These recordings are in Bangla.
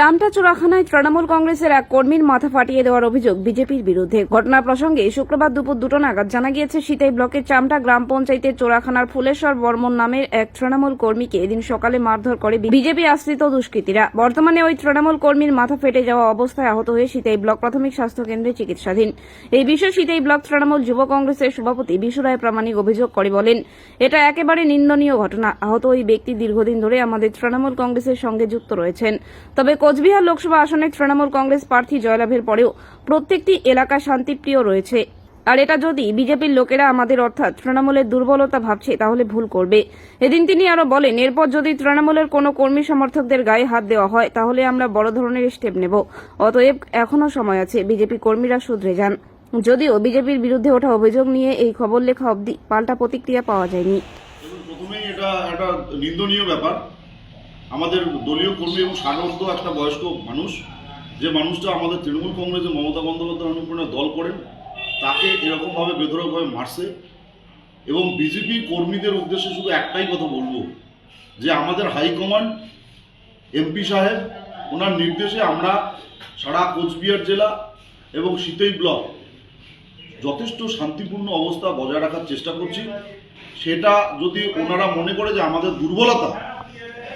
চামটা চোরাখানায় তৃণমূল কংগ্রেসের এক কর্মীর মাথা ফাটিয়ে দেওয়ার অভিযোগ বিজেপির বিরুদ্ধে। ঘটনা প্রসঙ্গে শুক্রবার দুপুর দুটো নাগাদ জানা গিয়েছে, সিতাই ব্লকের চামটা গ্রাম পঞ্চায়েতের চোরাখানার ফুলেশ্বর বর্মন নামের এক তৃণমূল কর্মীকে এদিন সকালে মারধর করে বিজেপি আশ্রিত দুষ্কৃতীরা। বর্তমানে ওই তৃণমূল কর্মীর মাথা ফেটে যাওয়া অবস্থায় আহত হয়ে সিতাই ব্লক প্রাথমিক স্বাস্থ্য কেন্দ্রে চিকিৎসাধীন। এই বিষয়ে সিতাই ব্লক তৃণমূল যুব কংগ্রেসের সভাপতি বিশু রায় প্রামাণিক অভিযোগ করে বলেন, এটা একেবারে নিন্দনীয় ঘটনা। আহত ওই ব্যক্তি দীর্ঘদিন ধরে আমাদের তৃণমূল কংগ্রেসের সঙ্গে যুক্ত রয়েছেন। তবে কোচবিহার লোকসভা আসনে তৃণমূল কংগ্রেস প্রার্থী জয়লাভের পরেও প্রত্যেকটি এলাকা শান্তিপ্রিয় রয়েছে। আর এটা যদি বিজেপির লোকেরা আমাদের অর্থাৎ তৃণমূলের দুর্বলতা ভাবছে, তাহলে ভুল করবে। এদিন তিনি আরও বলেন, এরপর যদি তৃণমূলের কোনো কর্মী সমর্থকদের গায়ে হাত দেওয়া হয়, তাহলে আমরা বড় ধরনের স্টেপ নেব। অতএব এখনও সময় আছে, বিজেপি কর্মীরা শুধরে যান। যদিও বিজেপির বিরুদ্ধে ওঠা অভিযোগ নিয়ে এই খবর লেখা অবধি পাল্টা প্রতিক্রিয়া পাওয়া যায়নি। প্রথমেই এটা একটা নিন্দনীয় ব্যাপার। আমাদের দলীয় কর্মী এবং সাধারণত একটা বয়স্ক মানুষ, যে মানুষটা আমাদের তৃণমূল কংগ্রেসের মমতা বন্দ্যোপাধ্যায় অনুপ্রেরণা দল করেন, তাকে এরকমভাবে বেধরকভাবে মারছে এবং বিজেপি কর্মীদের উদ্দেশ্যে শুধু একটাই কথা বলব, যে আমাদের হাইকমান্ড এমপি সাহেব, ওনার নির্দেশে আমরা সারা কোচবিহার জেলা এবং সিতই ব্লক যথেষ্ট শান্তিপূর্ণ অবস্থা বজায় রাখার চেষ্টা করছি। সেটা যদি ওনারা মনে করে যে আমাদের দুর্বলতা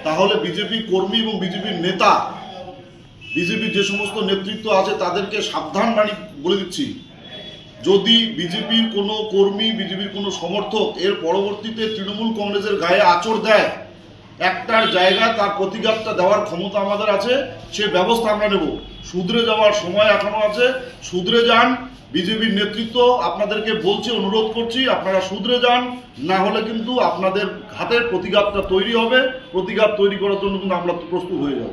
তাহলে বিজেপি কর্মী এবং বিজেপির নেতা বিজেপির যে সমস্ত নেতৃত্ব আছে তাদেরকে সাবধান বাণী বলে দিচ্ছি। যদি বিজেপির কোনো কর্মী, বিজেপির কোনো সমর্থক এর পরবর্তীতে তৃণমূল কংগ্রেসের গায়ে আচর দেয়, একটার জায়গায় তার প্রতিঘাতটা দেওয়ার ক্ষমতা আমাদের আছে, সে ব্যবস্থা আমরা নেব। শুধরে যাওয়ার সময় এখনও আছে শুধরে যান বিজেপির নেতৃত্ব আপনাদেরকে বলছি, অনুরোধ করছি, আপনারা শুধরে যান, না হলে কিন্তু আপনাদের হাতের প্রতিঘাতটা তৈরি হবে। প্রতিঘাত তৈরি করার জন্য কিন্তু আমরা প্রস্তুত হয়ে যাব।